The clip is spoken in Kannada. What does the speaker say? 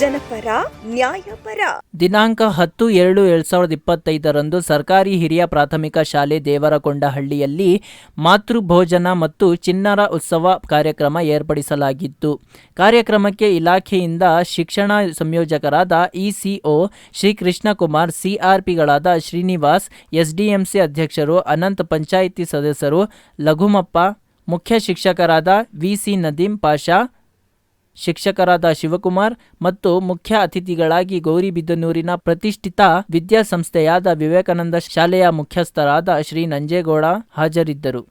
ನ್ಯಾಯಪರ. ದಿನಾಂಕ ಹತ್ತು ಎರಡು ಎರಡ್ ಸಾವಿರದ ಇಪ್ಪತ್ತೈದರಂದು ಸರ್ಕಾರಿ ಹಿರಿಯ ಪ್ರಾಥಮಿಕ ಶಾಲೆ ದೇವರಕೊಂಡಹಳ್ಳಿಯಲ್ಲಿ ಮಾತೃಭೋಜನ ಮತ್ತು ಚಿನ್ನರ ಉತ್ಸವ ಕಾರ್ಯಕ್ರಮ ಏರ್ಪಡಿಸಲಾಗಿತ್ತು. ಕಾರ್ಯಕ್ರಮಕ್ಕೆ ಇಲಾಖೆಯಿಂದ ಶಿಕ್ಷಣ ಸಂಯೋಜಕರಾದ ಇಸಿಒ ಶ್ರೀ ಕೃಷ್ಣಕುಮಾರ್ ಸಿಆರ್ಪಿಗಳಾದ ಶ್ರೀನಿವಾಸ್, ಎಸ್ಡಿಎಂಸಿ ಅಧ್ಯಕ್ಷರು, ಅನಂತ್ ಪಂಚಾಯಿತಿ ಸದಸ್ಯರು, ಲಘುಮಪ್ಪ, ಮುಖ್ಯ ಶಿಕ್ಷಕರಾದ ವಿಸಿ ನದೀಂ ಪಾಷಾ ಶಿಕ್ಷಕರಾದ ಶಿವಕುಮಾರ್ ಮತ್ತು ಮುಖ್ಯ ಅತಿಥಿಗಳಾಗಿ ಗೌರಿಬಿದ್ದನೂರಿನ ಪ್ರತಿಷ್ಠಿತ ವಿದ್ಯಾಸಂಸ್ಥೆಯಾದ ವಿವೇಕಾನಂದ ಶಾಲೆಯ ಮುಖ್ಯಸ್ಥರಾದ ಶ್ರೀ ನಂಜೇಗೌಡ ಹಾಜರಿದ್ದರು.